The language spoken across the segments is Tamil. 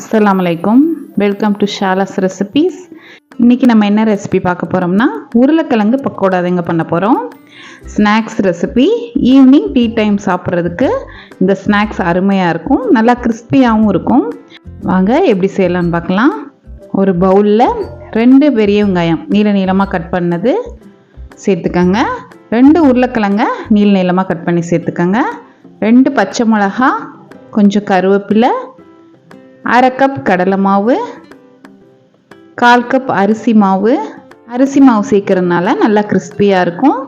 அஸ்ஸலாமு வெல்கம் டு ஷாலாஸ் ரெசிபீஸ் இன்றைக்கி நம்ம என்ன ரெசிபி பார்க்க போகிறோம்னா உருளைக்கிழங்கு பக்கோடா தாங்க பண்ண போகிறோம் snacks recipe evening tea time சாப்பிட்றதுக்கு இந்த ஸ்நாக்ஸ் அருமையாக இருக்கும். நல்லா கிறிஸ்பியாகவும் இருக்கும். வாங்க எப்படி செய்யலாம்னு பார்க்கலாம். ஒரு பவுலில் ரெண்டு பெரிய வெங்காயம் நீள நீளமாக கட் பண்ணது சேர்த்துக்கங்க. ரெண்டு உருளைக்கிழங்க நீள நீளமாக கட் பண்ணி சேர்த்துக்கங்க. ரெண்டு பச்சை மிளகா கொஞ்சம் கருவேப்பிலை அரை கப் கடலை மாவு கால் கப் அரிசி மாவு. அரிசி மாவு சேர்க்கறதுனால நல்லா கிறிஸ்பியாக இருக்கும்.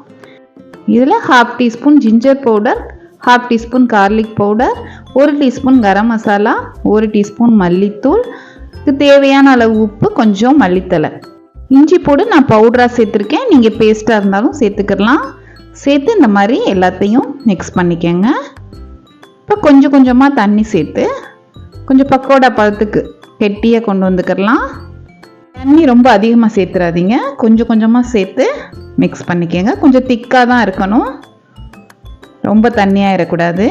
இதில் half teaspoon ginger powder half teaspoon garlic powder ஒரு டீஸ்பூன் கரம் மசாலா ஒரு டீஸ்பூன் மல்லித்தூள். இதுக்கு தேவையான அளவு உப்பு கொஞ்சம் மல்லித்தலை இஞ்சி போடு நான் பவுடராக சேர்த்துருக்கேன். நீங்கள் பேஸ்ட்டாக இருந்தாலும் சேர்த்துக்கலாம். சேர்த்து இந்த மாதிரி எல்லாத்தையும் மிக்ஸ் பண்ணிக்கோங்க. இப்போ கொஞ்சம் கொஞ்சமாக தண்ணி சேர்த்து கொஞ்சம் பக்கோடா பழத்துக்கு கெட்டியாக கொண்டு வந்துக்கிறலாம். தண்ணி ரொம்ப அதிகமாக சேர்த்துறாதீங்க. கொஞ்சம் கொஞ்சமாக சேர்த்து மிக்ஸ் பண்ணிக்கோங்க. கொஞ்சம் திக்காக தான் இருக்கணும். ரொம்ப தண்ணியாக இருக்கக்கூடாது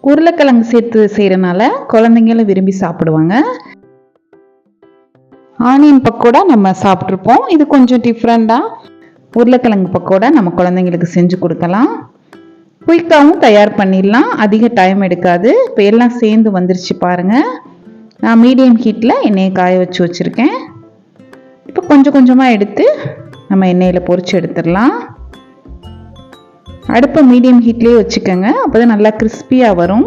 உருளைக்கிழங்கு சேர்த்து செய்கிறனால குழந்தைங்களும் விரும்பி சாப்பிடுவாங்க. ஆனியன் பக்கோடா நம்ம சாப்பிட்ருப்போம் இது கொஞ்சம் டிஃப்ரெண்ட்டாக உருளைக்கிழங்கு பக்கோடா நம்ம குழந்தைங்களுக்கு செஞ்சு கொடுக்கலாம். குயிக்காகவும் தயார் பண்ணிடலாம். அதிக டைம் எடுக்காது. இப்போ எல்லாம் சேர்ந்து வந்துருச்சு பாருங்கள் நான் மீடியம் ஹீட்டில் எண்ணெயை காய வச்சு வச்சுருக்கேன். இப்போ கொஞ்சம் கொஞ்சமாக எடுத்து நம்ம எண்ணெயில் பொறிச்சு எடுத்துடலாம். அடுப்பை மீடியம் ஹீட்லேயே வச்சுக்கோங்க. அப்போ தான் நல்லா கிறிஸ்பியாக வரும்.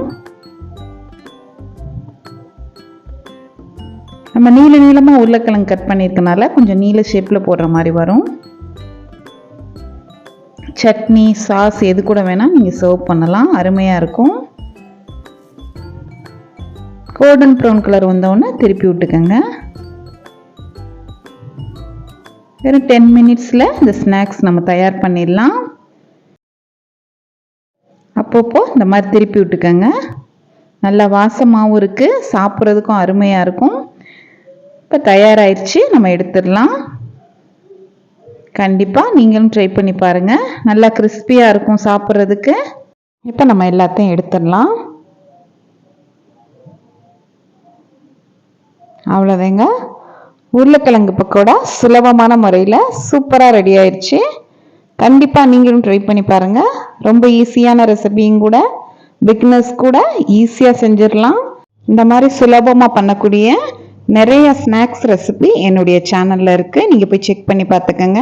நம்ம நீள நீளமாக உருளைக்கிழங்கு கட் பண்ணியிருக்கனால கொஞ்சம் நீல ஷேப்பில் போடுற மாதிரி வரும். சட்னி சாஸ் எது கூட வேணால் நீங்கள் சர்வ் பண்ணலாம். அருமையாக இருக்கும். கோல்டன் ப்ரௌன் கலர் வந்தோடனே திருப்பி விட்டுக்கோங்க. வெறும் டென் மினிட்ஸில் இந்த ஸ்நாக்ஸ் நம்ம தயார் பண்ணிடலாம். அப்பப்போ இந்த மாதிரி திருப்பி விட்டுக்கோங்க. நல்லா வாசமாகவும் இருக்குது சாப்பிட்றதுக்கும் அருமையாக இருக்கும். இப்போ தயாராகிடுச்சு நம்ம எடுத்துடலாம். கண்டிப்பாக நீங்களும் ட்ரை பண்ணி பாருங்கள் நல்லா கிறிஸ்பியாக இருக்கும் சாப்பிட்றதுக்கு. இப்போ நம்ம எல்லாத்தையும் எடுத்துடலாம். அவ்வளோதாங்க உருளைக்கிழங்கு பக்கோடா சுலபமான முறையில் சூப்பராக ரெடி ஆயிடுச்சு கண்டிப்பாக நீங்களும் ட்ரை பண்ணி பாருங்கள் ரொம்ப ஈஸியான ரெசிபியும் கூட பிக்னஸ் கூட ஈஸியாக செஞ்சிடலாம். இந்த மாதிரி சுலபமாக பண்ணக்கூடிய நிறைய ஸ்நாக்ஸ் ரெசிபி என்னுடைய சேனலில் இருக்குது நீங்கள் போய் செக் பண்ணி பார்த்துக்கோங்க.